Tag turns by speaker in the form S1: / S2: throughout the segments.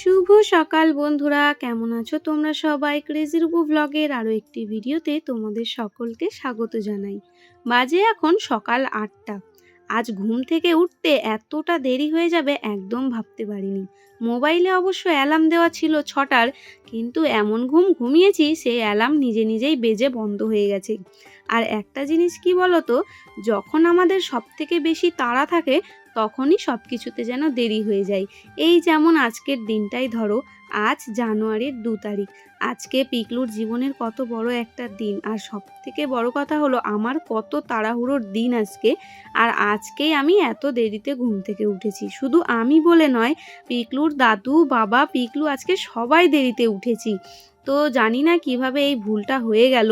S1: শুভ সকাল বন্ধুরা, কেমন আছো তোমরা সবাই? ক্রেজি রূপু ব্লগের আরও একটি ভিডিওতে তোমাদের সকলকে স্বাগত জানাই। বাজে এখন সকাল আটটা। আজ ঘুম থেকে উঠতে এতটা দেরি হয়ে যাবে একদম ভাবতে পারিনি। মোবাইলে অবশ্য অ্যালার্ম দেওয়া ছিল ছটার, কিন্তু এমন ঘুম ঘুমিয়েছি সেই অ্যালার্ম নিজে নিজেই বেজে বন্ধ হয়ে গেছে। আর একটা জিনিস কি বলতো, যখন আমাদের সব থেকে বেশি তাড়া থাকে তখনই সব কিছুতে যেন দেরি হয়ে যায়। এই যেমন আজকের দিনটাই ধরো, আজ জানুয়ারির দু তারিখ। আজকে পিকলুর জীবনের কত বড় একটা দিন। আর সব থেকে বড় কথা হলো, আমার কত তাড়াহুড়োর দিন আজকে। আর আজকেই আমি এত দেরিতে ঘুম থেকে উঠেছি। শুধু আমি বলে নয়, পিকলুর দাদু, বাবা, পিকলু আজকে সবাই দেরিতে উঠেছি। তো জানি না কীভাবে এই ভুলটা হয়ে গেল।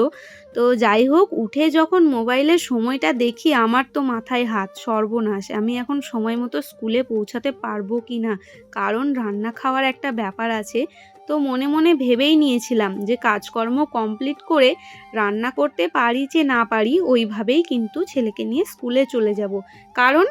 S1: তো যাই হোক, উঠে যখন মোবাইলের সময়টা দেখি, আমার তো মাথায় হাত সর্বনাশ। আমি এখন সময় মতো স্কুলে পৌঁছাতে পারব কি না? কারণ রান্না খাওয়ার একটা ব্যাপার আছে। তো মনে মনে ভেবেই নিয়েছিলাম যে কাজকর্ম কমপ্লিট করে রান্না করতে পারি যে না পারি, ওইভাবেই কিন্তু ছেলেকে নিয়ে স্কুলে চলে যাব। কারণ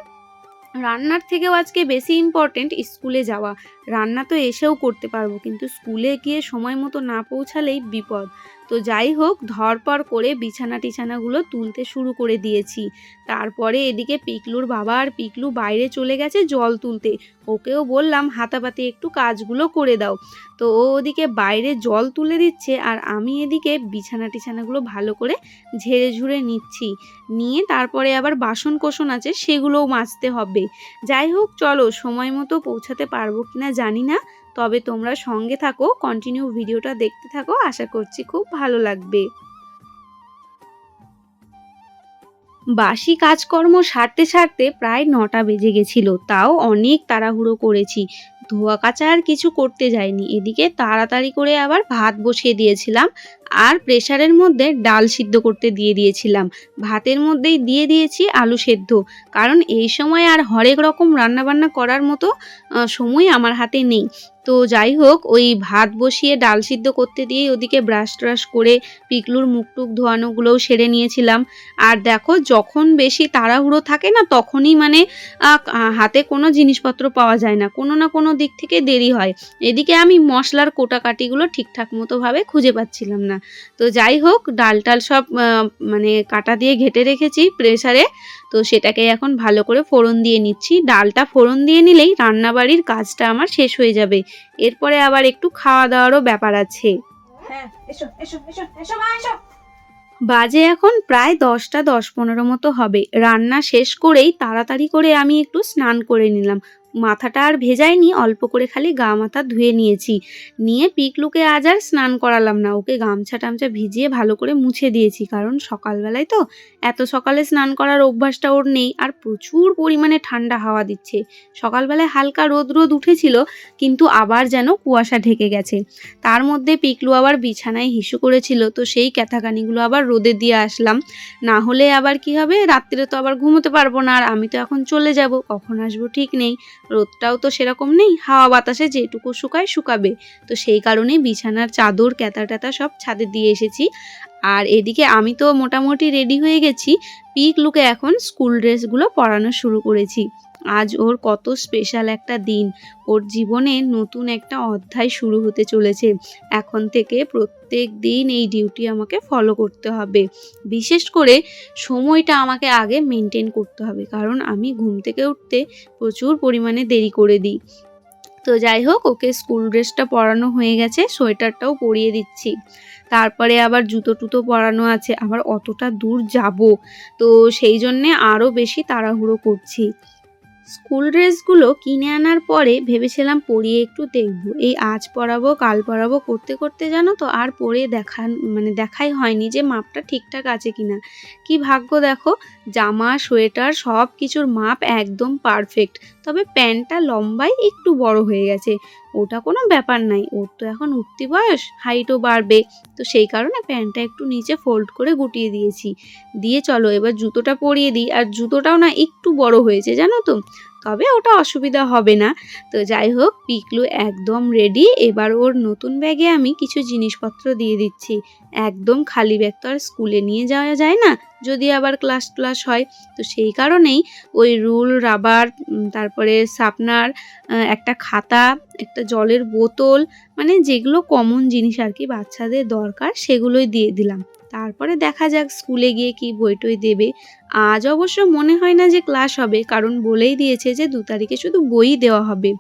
S1: রান্নার থেকেও আজকে বেশি ইম্পর্টেন্ট স্কুলে যাওয়া। রান্না তো এসেও করতে পারব, কিন্তু স্কুলে গিয়ে সময় মতো না পৌঁছালেই বিপদ। তো যাই হোক, ধরপর করে বিছানা টিছানাগুলো তুলতে শুরু করে দিয়েছি। তারপরে এদিকে পিকলুর বাবা আর পিকলু বাইরে চলে গেছে জল তুলতে। ওকেও বললাম, হাতাপাতি একটু কাজগুলো করে দাও। তো ও ওদিকে বাইরে জল তুলে দিচ্ছে আর আমি এদিকে বিছানা টিছানাগুলো ভালো করে ঝেড়ে ঝুড়ে নিচ্ছি। নিয়ে তারপরে আবার বাসন কোসন আছে, সেগুলোও মাজতে হবে। যাই হোক, চলো, সময় মতো পৌঁছাতে পারব কিনা জানি না। তবে তোমরা সঙ্গে থাকো কন্টিনিউ ভিডিওটা দেখতে থাকো, আশা করছি খুব ভালো লাগবে। বাসি কাজকর্ম সারতে সারতে প্রায় নটা বেজে গেছিল, তাও অনেক তাড়াহুড়ো করেছি। ধোয়া কাচা আর কিছু করতে যায়নি এদিকে তাড়াতাড়ি করে আবার ভাত বসিয়ে দিয়েছিলাম। আর প্রেশারের মধ্যে ডাল সিদ্ধ করতে দিয়ে দিয়েছিলাম। ভাতের মধ্যেই দিয়ে দিয়েছি আলু সেদ্ধ। কারণ এই সময় আর হরেক রকম রান্নাবান্না করার মতো সময় আমার হাতে নেই। তো যাই হোক, ওই ভাত বসিয়ে ডাল সিদ্ধ করতে দিয়ে ওদিকে ব্রাশ ট্রাশ করে পিকলুর মুখ টুক ধোয়ানোগুলোও সেরে নিয়েছিলাম। আর দেখো, যখন বেশি তাড়াহুড়ো থাকে না, তখনই মানে হাতে কোনো জিনিসপত্র পাওয়া যায় না। কোনো না কোনো দিক থেকে দেরি হয়। এদিকে আমি মশলার কোটাকাটিগুলো ঠিকঠাক মতোভাবে খুঁজে পাচ্ছিলাম না। তো যাই হোক ডাল টাল সব মানে কাটা দিয়ে ঘেটে রেখেছি প্রেসারে। তো সেটাকে এখন ভালো করে ফোড়ন দিয়ে নিচ্ছি। ডালটা ফোড়ন দিয়ে নিলেই রান্নাবাড়ির কাজটা আমার শেষ হয়ে যাবে। এরপরে আবার একটু খাওয়া দাওয়ারও ব্যাপার আছে।
S2: হ্যাঁ এসো এসো এসো এসো মা এসো।
S1: বাজে এখন প্রায় দশটা দশ পনেরো মতো হবে। রান্না শেষ করেই তাড়াতাড়ি করে আমি একটু স্নান করে নিলাম। মাথাটা আর ভেজাইনি অল্প করে খালি গা মাথা ধুয়ে নিয়েছি। নিয়ে পিকলুকে আজ আর স্নান করালাম না, ওকে গামছা টামছা ভিজিয়ে ভালো করে মুছে দিয়েছি, কারণ সকালবেলায় তো এত সকালে স্নান করার অভ্যাসটা ওর নেই, আর প্রচুর পরিমাণে ঠান্ডা হাওয়া দিচ্ছে। সকালবেলায় হালকা রোদ রোদ উঠেছিল, কিন্তু আবার যেন কুয়াশা ঢেকে গেছে। তার মধ্যে পিকলু আবার বিছানায় হিসু করেছিল, তো সেই ক্যাথাকানিগুলো আবার রোদে দিয়ে আসলাম। না হলে আবার কি হবে, রাত্রে তো আবার ঘুমোতে পারব না, আর আমি তো এখন চলে যাব, কখন আসব ঠিক নেই। রোদটাও তো সেরকম নেই, হাওয়া বাতাসে যেটুকু শুকায় শুকাবে। তো সেই কারণেই বিছানার চাদর, ক্যাতা ট্যাতা সব ছাদে দিয়ে এসেছি। আর এদিকে আমি তো মোটামুটি রেডি হয়ে গেছি। পিক লুকে এখন স্কুল ড্রেসগুলো পরানো শুরু করেছি। আজ ওর কত স্পেশাল একটা দিন। ওর জীবনে নতুন একটা অধ্যায় শুরু হতে চলেছে। এখন থেকে প্রত্যেক দিন এই ডিউটি আমাকে ফলো করতে হবে। বিশেষ করে সময়টা আমাকে আগে মেনটেন করতে হবে, কারণ আমি ঘুম থেকে উঠতে প্রচুর পরিমাণে দেরি করে দিই। তো যাই হোক, ওকে স্কুল ড্রেসটা পরানো হয়ে গেছে, সোয়েটারটাও পরিয়ে দিচ্ছি। তারপরে আবার জুতো টুতো পরানো আছে, আবার অতটা দূর যাব। তো সেই জন্যে আরও বেশি তাড়াহুড়ো করছি। স্কুল ড্রেসগুলো কিনে আনার পরে ভেবেছিলাম পরিয়ে একটু দেখব। এই আজ পরাবো, কাল পরাবো, করতে করতে জানো তো আর পরে দেখা মানে দেখাই হয়নি যে মাপটা ঠিকঠাক আছে কি না কী ভাগ্য দেখো, জামা, সোয়েটার সব কিছুর মাপ একদম পারফেক্ট তবে প্যান্টটা লম্বায় একটু বড় হয়ে গেছে। ওটা কোনো ব্যাপার নাই, ওর তো এখন উঠতি বয়স হাইটও বাড়বে। তো সেই কারণে প্যান্টটা একটু নিচে ফোল্ড করে গুটিয়ে দিয়েছি। দিয়ে চলো, এবার জুতোটা পরিয়ে দিই। আর জুতোটাও না একটু বড় হয়েছে, জানো তো? তবে ওটা অসুবিধা হবে না। তো যাই হোক পিকলু একদম রেডি এবার ওর নতুন ব্যাগে আমি কিছু জিনিসপত্র দিয়ে দিচ্ছি। একদম খালি ব্যাগ তো আর স্কুলে নিয়ে যাওয়া যায় না যদি আবার ক্লাস ক্লাস হয়। তো সেই কারণেই ওই রুল রাবার তারপরে আহ, একটা খাতা একটা জলের বোতল মানে যেগুলো কমন জিনিস আর কি বাচ্চাদের দরকার সেগুলোই দিয়ে দিলাম। তারপরে দেখা যাক স্কুলে গিয়ে কি বই টই দেবে। আজ অবশ্য মনে হয় না যে ক্লাস হবে, কারণ বলেই দিয়েছে যে দু তারিখে শুধু বই দেওয়া হবে।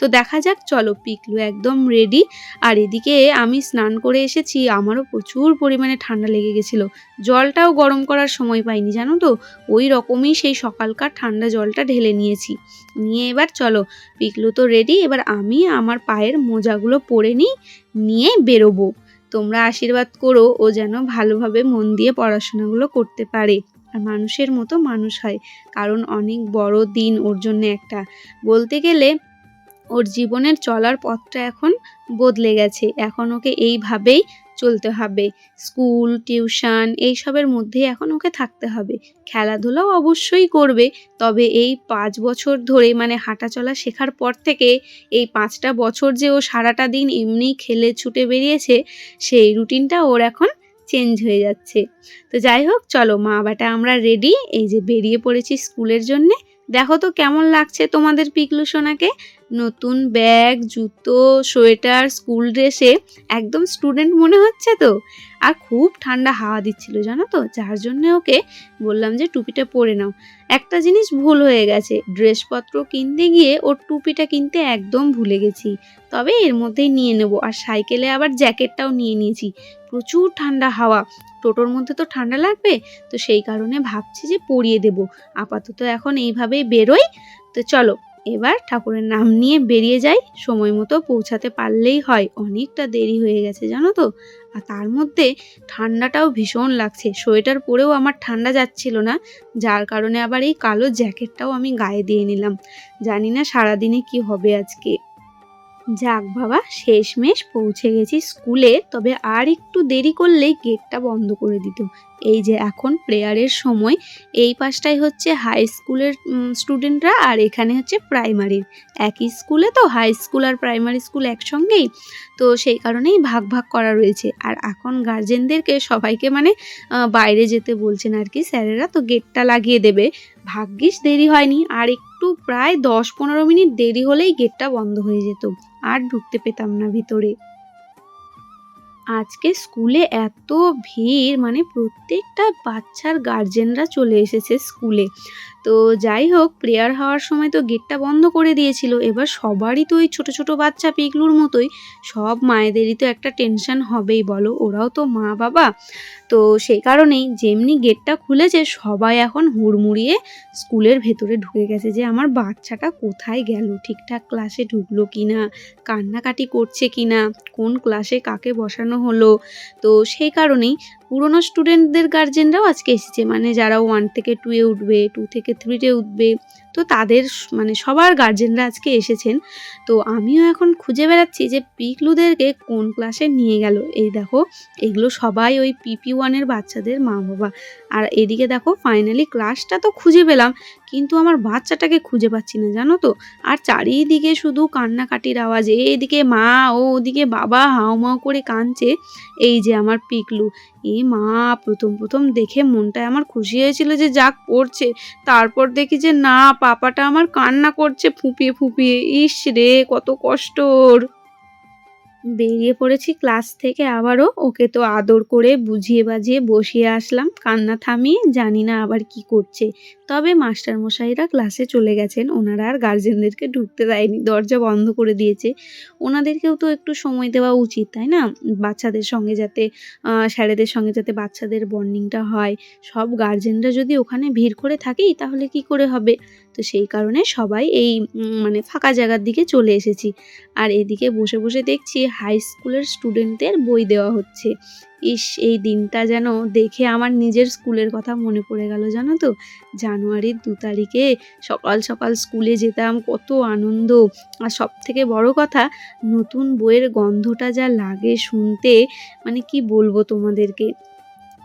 S1: তো দেখা যাক, চলো পিকলু একদম রেডি আর এদিকে আমি স্নান করে এসেছি, আমারও প্রচুর পরিমাণে ঠান্ডা লেগে গেছিল। জলটাও গরম করার সময় পাইনি, জানো তো? ওই রকমই সেই সকালকার ঠান্ডা জলটা ঢেলে নিয়েছি। নিয়ে এবার চলো, পিকলু তো রেডি এবার আমি আমার পায়ের মোজাগুলো পরে নিই, নিয়ে বেরোবো। তোমরা আশীর্বাদ করো, ও যেন ভালোভাবে মন দিয়ে পড়াশোনাগুলো করতে পারে। আর মানুষের মতো মানুষ হয়, কারণ অনেক বড় দিন ওর জন্য একটা। বলতে গেলে, ওর জীবনের চলার পথটা এখন বদলে গেছে। এখন ওকে এইভাবেই চলতে হবে। স্কুল, টিউশন এইসবের মধ্যে এখন ওকে থাকতে হবে। খেলাধুলাও অবশ্যই করবে, তবে এই পাঁচ বছর ধরে মানে হাঁটা চলা শেখার পর থেকে এই পাঁচটা বছর যে ও সারাটা দিন এমনি খেলে ছুটে বেরিয়েছে, সেই রুটিনটা ওর এখন চেঞ্জ হয়ে যাচ্ছে। তো যাই হোক, চলো মা বাটা আমরা রেডি এই যে বেরিয়ে পড়েছি স্কুলের জন্যে। দেখো তো কেমন লাগছে তোমাদের পিকলু সোনাকে? নতুন ব্যাগ, জুতো, সোয়েটার, স্কুল ড্রেসে একদম স্টুডেন্ট মনে হচ্ছে তো? আর খুব ঠান্ডা হাওয়া দিচ্ছিল, জানো তো? যার জন্য ওকে বললাম যে টুপিটা পরে নাও। একটা জিনিস ভুল হয়ে গেছে, ড্রেসপত্র কিনতে গিয়ে ওর টুপিটা কিনতে একদম ভুলে গেছি। তবে এর মধ্যেই নিয়ে নেব। আর সাইকেলে আবার জ্যাকেটটাও নিয়ে নিয়েছি। প্রচুর ঠান্ডা হাওয়া। টোটোর মধ্যে তো ঠান্ডা লাগবে, তো সেই কারণে ভাবছি যে পরিয়ে দেব। আপাতত এখন এইভাবেই বেরোই। তো চলো, এবার ঠাকুরের নাম নিয়ে বেরিয়ে যাই। সময় মতো পৌঁছাতে পারলেই হয়। অনেকটা দেরি হয়ে গেছে, জানো তো? আর তার মধ্যে ঠান্ডাটাও ভীষণ লাগছে। সোয়েটার পরেও আমার ঠান্ডা যাচ্ছিল না। যার কারণে আবার এই কালো জ্যাকেটটাও আমি গায়ে দিয়ে নিলাম। জানি না সারাদিনে কি হবে আজকে। যাক বাবা, শেষমেশ পৌঁছে গেছি স্কুলে, তবে আর একটু দেরি করলেই গেটটা বন্ধ করে দিত। এই যে এখন প্রেয়ারের সময়, এই পাশটাই হচ্ছে হাই স্কুলের স্টুডেন্টরা আর এখানে হচ্ছে প্রাইমারির একই স্কুলে তো হাই স্কুল আর প্রাইমারি স্কুল একসঙ্গেই, তো সেই কারণেই ভাগ ভাগ করা রয়েছে। আর এখন গার্জেনদেরকে সবাইকে মানে বাইরে যেতে বলছেন আর কি স্যারেরা, তো গেটটা লাগিয়ে দেবে। ভাগ্যিস দেরি হয়নি, আর একটু প্রায় দশ পনেরো মিনিট দেরি হলেই গেটটা বন্ধ হয়ে যেত। আর ঢুকতে পেতাম না ভিতরে। আজকে স্কুলে এত ভিড় মানে প্রত্যেকটা বাচ্চার গার্জেনরা চলে এসেছে স্কুলে। তো যাই হোক, প্রেয়ার হওয়ার সময় তো গেটটা বন্ধ করে দিয়েছিল। এবার সবারই তো ওই ছোট ছোট বাচ্চা পিগলুর মতোই। সব মায়েদেরই তো একটা টেনশন হবেই, বলো। ওরাও তো মা বাবা। তো সেই কারণেই যেমনি গেটটা খুলেছে, সবাই এখন হুড়মুড়িয়ে স্কুলের ভেতরে ঢুকে গেছে যে, আমার বাচ্চাটা কোথায় গেল? ঠিকঠাক ক্লাসে ঢুকলো কি না কান্নাকাটি করছে কি না কোন ক্লাসে কাকে বসানো হলো? তো সেই কারণেই পুরনো স্টুডেন্টদের গার্জেনরাও আজকে এসেছে। মানে যারা ওয়ান থেকে টুয়ে উঠবে টু থেকে থ্রিতে উঠবে তো তাদের মানে সবার গার্জেনরা আজকে এসেছেন। তো আমিও এখন খুঁজে বেড়াচ্ছি যে পিকলুদেরকে কোন ক্লাসে নিয়ে গেল। এই দেখো, এগুলো সবাই ওই পিপি ওয়ানের বাচ্চাদের মা বাবা আর এদিকে দেখো ফাইনালি ক্লাসটা তো খুঁজে পেলাম, কিন্তু আমার বাচ্চাটাকে খুঁজে পাচ্ছি না, জানো তো? আর চারিদিকে শুধু কান্নাকাটির আওয়াজ, এদিকে মা, ও ওদিকে বাবা হাউমাউ করে কাঁদছে। এই যে আমার পিকলু। এ মা, প্রথম প্রথম দেখে মনটায় আমার খুশি হয়েছিল যে যাক, পড়ছে। তারপর দেখি যে না পাপাটা আমার কান্না করছে ফুপিয়ে ফুপিয়ে। ইস রে, কত কষ্ট ওর। বেরিয়ে পড়েছি ক্লাস থেকে আবারও। ওকে তো আদর করে বুঝিয়ে বাজিয়ে বসিয়ে আসলাম। কান্না থামিয়ে জানি না আবার কি করছে। তবে মাস্টার মশাইরা ক্লাসে চলে গেছেন। ওনারা আর গার্জেনদেরকে ঢুকতে দেয়নি। দরজা বন্ধ করে দিয়েছে। ওনাদেরকেও তো একটু সময় দেওয়া উচিত, তাই না? বাচ্চাদের সঙ্গে যাতে স্যারেদের সঙ্গে যাতে বাচ্চাদের বন্ডিংটা হয়। সব গার্জেনরা যদি ওখানে ভিড় করে থাকি তাহলে কি করে হবে? তো সেই কারণে সবাই এই মানে ফাঁকা জায়গার দিকে চলে এসেছি। আর এদিকে বসে বসে দেখছি হাই স্কুলের স্টুডেন্টদের বই দেওয়া হচ্ছে। ইস, এই দিনটা যেন দেখে আমার নিজের স্কুলের কথা মনে পড়ে গেল, জানো তো? জানুয়ারির দু তারিখে সকাল সকাল স্কুলে যেতাম, কত আনন্দ। আর সব থেকে বড় কথা, নতুন বইয়ের গন্ধটা যা লাগে শুনতে মানে কি বলব তোমাদেরকে?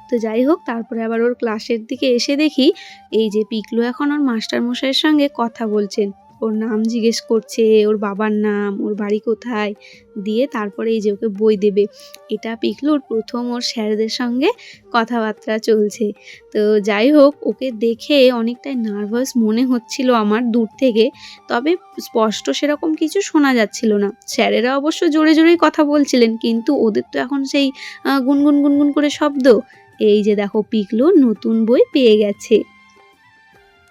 S1: তো যাই হোক, তারপরে আবার ওর ক্লাসের দিকে এসে দেখি এই যে পিকলু এখন ওর মাস্টার মশাইয়ের সঙ্গে কথা বলছেন। ওর নাম জিজ্ঞেস করছে, ওর বাবার নাম, ওর বাড়ি কোথায়? দিয়ে তারপরে এই যে ওকে বই দেবে। এটা পিকলুর প্রথম ওর স্যারদের সঙ্গে কথাবার্তা চলছে। তো যাই হোক, ওকে দেখে অনেকটাই নার্ভাস মনে হচ্ছিল আমার দূর থেকে। তবে স্পষ্ট সেরকম কিছু শোনা যাচ্ছিল না। স্যারেরা অবশ্য জোরে জোরেই কথা বলছিলেন, কিন্তু ওদের তো এখন সেই গুনগুন গুনগুন করে শব্দ। এই যে দেখো পিকলু নতুন বই পেয়ে গেছে।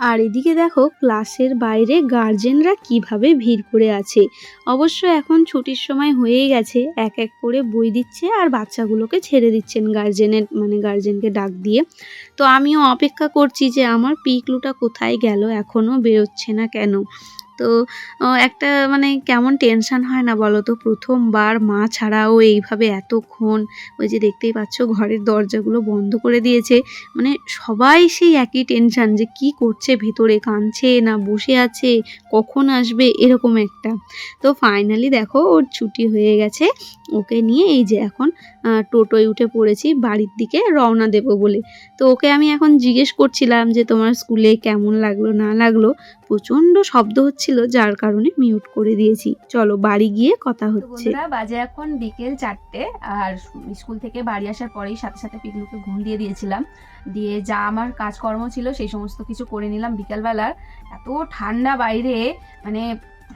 S1: আর এদিকে দেখো ক্লাসের বাইরে গার্জেনরা কীভাবে ভিড় করে আছে। অবশ্য এখন ছুটির সময় হয়েই গেছে, এক এক করে বই দিচ্ছে আর বাচ্চাগুলোকে ছেড়ে দিচ্ছেন গার্জেনের মানে গার্জেনকে ডাক দিয়ে। তো আমিও অপেক্ষা করছি যে আমার পিকলুটা কোথায় গেল, এখনও বেরোচ্ছে না কেন? তো একটা মানে কেমন টেনশন হয় না বলো তো? প্রথমবার মা ছাড়াও এইভাবে এতক্ষণ ওই যে দেখতেই পাচ্ছ ঘরের দরজাগুলো বন্ধ করে দিয়েছে। মানে সবাই সেই একই টেনশন যে কি করছে, ভেতরে কাঁদছে না বসে আছে, কখন আসবে, এরকম একটা। তো ফাইনালি দেখো ওর ছুটি হয়ে গেছে। ওকে নিয়ে এই যে এখন টোটোয় উঠে পড়েছি, বাড়ির দিকে রওনা দেবো বলে। তো ওকে আমি এখন জিজ্ঞেস করছিলাম যে তোমার স্কুলে কেমন লাগল, না লাগল? প্রচণ্ড শব্দ হচ্ছিল যার কারণে মিউট করে দিয়েছি। চলো বাড়ি গিয়ে কথা হচ্ছে।
S2: বাজে এখন বিকেল চারটে আর স্কুল থেকে বাড়ি আসার পরেই সাথে সাথে পিকলুকে ঘুম দিয়ে দিয়েছিলাম। দিয়ে যা আমার কাজকর্ম ছিল সেই সমস্ত কিছু করে নিলাম বিকেলবেলার। এত ঠান্ডা বাইরে মানে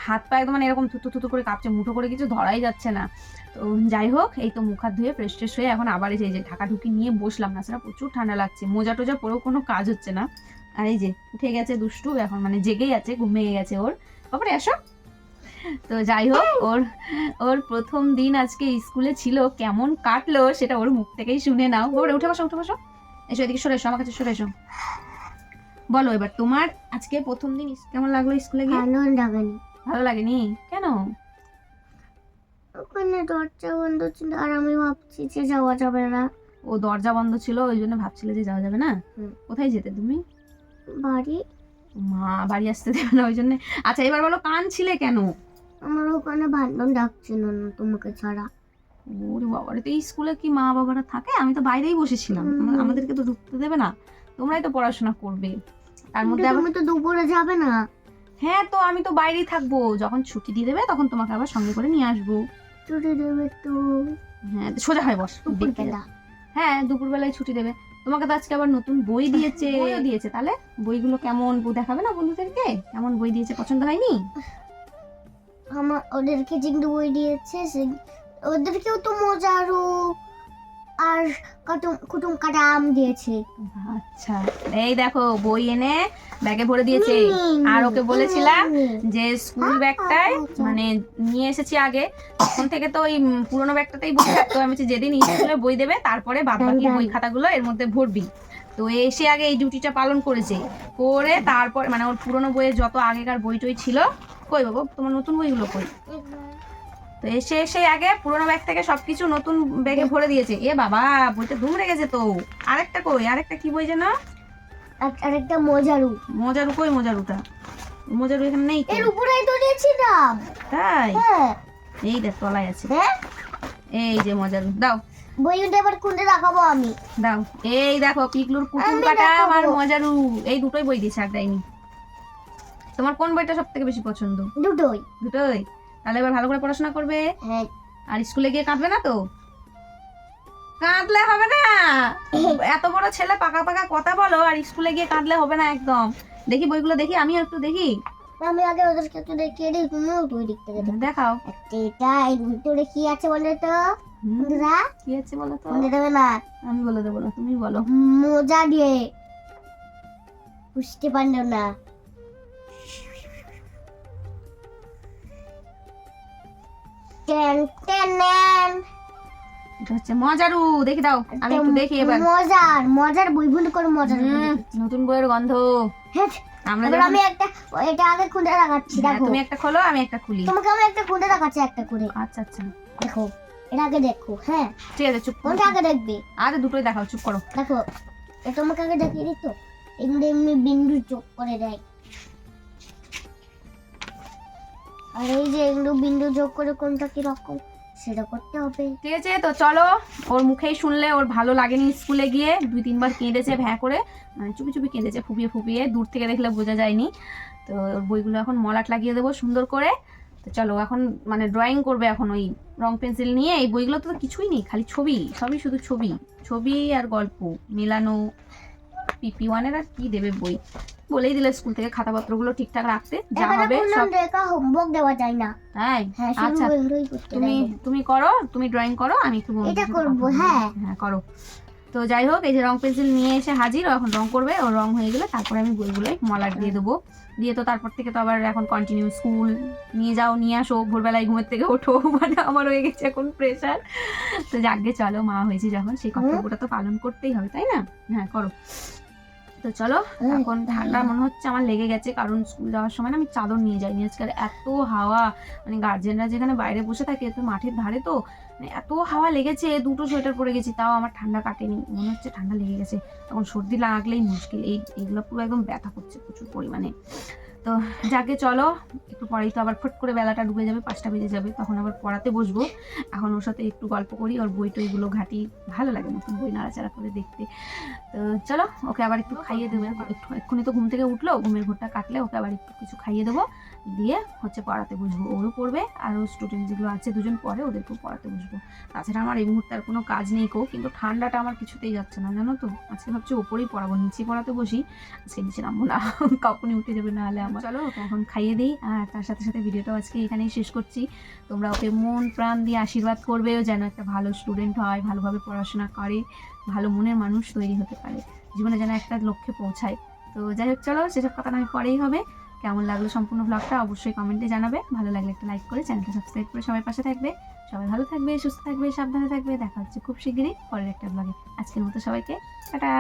S2: হাত পা একদম মানে এরকম থুতু থুতু করে কাঁপছে মুঠো করে কিছু ধরাই যাচ্ছে না। তো যাই হোক এই তো মুখ হাত ধুয়ে ফ্রেশ ট্রেশ হয়ে এখন আবার এই যে ঢাকা ঢুকি নিয়ে বসলাম। না সেটা প্রচুর ঠান্ডা লাগছে। মোজা টোজা পরেও কোনো কাজ হচ্ছে না। আর এই যে উঠে গেছে দুষ্টু এখন মানে জেগেই আছে ঘুমিয়ে গেছে ওর। তারপরে আসো। তো যাই হোক ওর ওর প্রথম দিন আজকে স্কুলে ছিল কেমন কাটলো সেটা ওর মুখ থেকেই শুনে নাও। ওরে উঠে বসো উঠে বসো। এসো এদিকে সরে এসো আমার কাছে সরে এসো। বলো এবার তোমার আজকে প্রথম দিন কেমন লাগল স্কুলে গিয়ে?
S3: ভালো লাগেনি।
S2: ভালো লাগেনি? কেন?
S3: ওখানে দরজা বন্ধ ছিল আর আমি ভাবছি যে যাওয়া যাবে না।
S2: ও দরজা বন্ধ ছিল ওই জন্য ভাবছিলে যে যাওয়া যাবে না। কোথায় যেতে তুমি? মা বাড়ি আসতে দেবে না ওই জন্য। আচ্ছা এবার বলো কাঁদছিলে কেন?
S3: আমার ওখানে ডাকছিল না তোমাকে ছাড়া।
S2: ওরে বাবারে তো স্কুলে কি মা বাবারা থাকে? আমি তো বাইরেই বসেছিলাম। আমাদেরকে তো ঢুকতে দেবে না। তোমরাই তো পড়াশোনা করবে। তার মধ্যে
S3: তুমি তো দুপুরে যাবে না।
S2: হ্যাঁ তো আমি তো বাইরেই থাকব। যখন ছুটি দিয়ে দেবে তখন তোমাকে আবার সঙ্গে করে নিয়ে আসব।
S3: ছুটি দেবে তো।
S2: হ্যাঁ সোজা হয় বস। হ্যাঁ দুপুরবেলায় ছুটি দেবে। তোমাকে তো আজকে আবার নতুন বই দিয়েছে। বইও দিয়েছে তাহলে? বইগুলো কেমন বই দেখাবে না বন্ধুদেরকে? কেমন বই দিয়েছে? পছন্দ হয়নি?
S3: আমার ওদেরকে যেগুলো বই দিয়েছে সে ওদেরকেও তো মজারও। আর কুটুম কুটুম কাটা আম দিয়েছে।
S2: আচ্ছা এই দেখো বই এনে ব্যাগে ভরে দিয়েছে। আর ওকে বলেছিলাম যে স্কুল ব্যাগটায় মানে নিয়ে এসেছি আগে। তখন থেকে তো ওই পুরোনো ব্যাগটাতেই বই থাকতো। আমি বলছি, যেদিন স্কুলে বই দেবে তারপরে বাদ বাকি বই খাতাগুলো এর মধ্যে ভরবি। তো এসে আগে এই ডিউটিটা পালন করেছে। করে তারপর মানে ওর পুরোনো বইয়ের যত আগেকার বই টই ছিল কই বাবু? তোমার নতুন বইগুলো কই? তো এসে এসে আগে পুরোনো ব্যাগ থেকে সবকিছু নতুন ব্যাগে ভরে দিয়েছে। এ বাবা বইটা ধুম রেখেছে তো। আরেকটা কই? আরেকটা কি বই যেন?
S3: আর- আরেকটা মজারু।
S2: মজারু কই মজারুটা? মজারু এখানে নেই
S3: এর উপরেই তো দিয়েছিলাম
S2: তাই?
S3: হ্যাঁ।
S2: এই দেখ তলায় আছে।
S3: হ্যাঁ?
S2: এই যে মজারু। দাও।
S3: বইটা এবার খুলে রাখাবো আমি।
S2: দাও। এই দেখো পিকলুর কুকুর কাটা আর মজারু। এই দুটোই বই দিয়েছে আর দেয়নি। তোমার কোন বইটা সব থেকে বেশি পছন্দ?
S3: দুটোই।
S2: দুটোই? তাহলে এবার ভালো করে পড়াশোনা করবে।
S3: হ্যাঁ।
S2: আর স্কুলে গিয়ে কাঁদবে না তো? কাঁদলে হবে না। এত বড় ছেলে পাকা পাকা কথা বলো আর স্কুলে গিয়ে কাঁদলে হবে না একদম। দেখি বইগুলো দেখি আমিও একটু দেখি।
S3: আমি আগে ওদেরকে একটু দেখিয়ে দিই তুমিও তুই দিক থেকে
S2: দেখাও।
S3: এটা এর ভিতরে কি আছে বলে তো? বন্ধুরা।
S2: কি আছে বলো তো?
S3: বলে দেবে না।
S2: আমি বলে দেবো না তুমি বলো।
S3: মজা দিয়ে বুঝতে পারল না।
S2: এটা হচ্ছে মজারু দেখি দাও আমি একটু দেখি এবার।
S3: মজার মজার বই করে মজার।
S2: নতুন বইয়ের গন্ধ। আমরা
S3: আমি একটা এটা আগে খুলে রাখাচ্ছি
S2: হ্যাঁ,
S3: দেখো।
S2: তুমি একটা খোলো আমি একটা খুলি।
S3: তোমাকে আমি একটা খুলে রাখাচ্ছি একটা করে।
S2: আচ্ছা আচ্ছা।
S3: দেখো এটা আগে দেখো হ্যাঁ।
S2: ঠিক আছে চুপ
S3: কোনটা আগে দেখবে?
S2: আরে দুটোই দেখাও চুপ করো।
S3: দেখো এটা তোমাকে আগে দেখিয়ে দিত এগুলো এমনি বিন্দু চোখ করে দেয়। আর এই যে এগুলো বিন্দু যোগ করে কোনটা কীরকম সেটা করতে হবে।
S2: ঠিক আছে, তো চলো, ওর মুখেই শুনলে ওর ভালো লাগেনি স্কুলে গিয়ে, দুই তিনবার কেঁদেছে ভ্যাঁ করে মানে চুপি চুপি কেঁদেছে, ফুপিয়ে ফুপিয়ে, দূর থেকে দেখলে বোঝা যায়নি। তো ওর বইগুলো এখন মলাট লাগিয়ে দেবো সুন্দর করে। তো চলো, এখন মানে ড্রয়িং করবে এখন ওই রং পেন্সিল নিয়ে, এই বইগুলো তো কিছুই নেই, খালি ছবি, সবই শুধু ছবি। ছবি আর গল্প, মেলানো, পিপি ওয়ানের আর কি দেবে বই? বলেই দিলে স্কুল থেকে খাতাপত্রগুলো ঠিকঠাক রাখতে যা হবে সব
S3: হোমওয়ার্ক দেওয়া যায় না।
S2: তাই?
S3: হ্যাঁ
S2: আচ্ছা তুমি তুমি করো তুমি ড্রয়িং করো আমি একটু
S3: এটা করব, হ্যাঁ।
S2: হ্যাঁ করো। তো যাই হোক এই যে রং পেন্সিল নিয়ে এসে হাজির ও এখন রং করবে ও রং হয়ে গেলে তারপরে আমি বইগুলোই মলাট দিয়ে দেবো। দিয়ে তো তারপর থেকে তো আবার এখন কন্টিনিউ স্কুল নিয়ে যাও নিয়ে আসো ভোরবেলায় ঘুমের থেকে ওঠো মানে আমার হয়ে গেছে এখন প্রেশার তো যাকে চলো মা হয়েছে যখন সেই কর্তব্যটা তো পালন করতেই হবে তাই না? হ্যাঁ করো। তো চলো এখন ঠান্ডা মনে হচ্ছে আমার লেগে গেছে কারণ স্কুল যাওয়ার সময় না আমি চাদর নিয়ে যাইনি। আজকাল এত হাওয়া মানে গার্জেনরা যেখানে বাইরে বসে থাকে তো মাঠের ধারে তো মানে এত হাওয়া লেগেছে দুটো সোয়েটার পরে গেছি তাও আমার ঠান্ডা কাটেনি। মনে হচ্ছে ঠান্ডা লেগে গেছে। এখন সর্দি লাগলেই মুশকিল এই এইগুলো পুরো একদম ব্যথা করছে প্রচুর পরিমাণে। তো যাকে চলো, একটু পরেই তো আবার ফট করে বেলাটা ডুবে যাবে, পাঁচটা বেজে যাবে, তখন আবার পড়াতে বসবো। এখন ওর সাথে একটু গল্প করি, ওর বই টইগুলো ঘাটি, ভালো লাগে নতুন বই নাড়াচাড়া করে দেখতে। তো চলো, ওকে আবার একটু খাইয়ে দেবে। একটু এক্ষুনি তো ঘুম থেকে উঠল, ঘুমের ঘোরটা কাটলে ওকে আবার একটু কিছু খাইয়ে দেবো। দিয়ে হচ্ছে পড়াতে বসবো। ওরও পড়বে আর ও স্টুডেন্ট যেগুলো আছে দুজন পরে ওদেরকেও পড়াতে বসবো। তাছাড়া আমার এই মুহূর্তে আর কোনো কাজ নেই কো, কিন্তু ঠান্ডাটা আমার কিছুতেই যাচ্ছে না, জানো তো? আজকে ভাবছি ওপরেই পড়াবো নিচে পড়াতে বসি। আজকে নিচে নামবো না, কখনই উঠে যাবে না হলে আমার। চলো এখন খাইয়ে দিই, আর তার সাথে সাথে ভিডিওটাও আজকে এখানেই শেষ করছি। তোমরা ওকে মন প্রাণ দিয়ে আশীর্বাদ করবে যেন একটা ভালো স্টুডেন্ট হয়, ভালোভাবে পড়াশোনা করে, ভালো মনের মানুষ তৈরি হতে পারে। জীবনে যেন একটা লক্ষ্যে পৌঁছায়। তো যাই হোক, চলো, সেসব কথা নয় পরেই হবে। কেমন লাগল সম্পূর্ণ ব্লগটা অবশ্যই কমেন্টে জানাবে। ভালো লাগলে একটা লাইক করে চ্যানেলটা সাবস্ক্রাইব করে সবাই পাশে থাকবে। সবাই ভালো থাকবে, সুস্থ থাকবে, সাবধানে থাকবে। দেখা হচ্ছে খুব শীঘ্রই পরের একটা ব্লগে আজকের মতো সবাইকে, টাটা!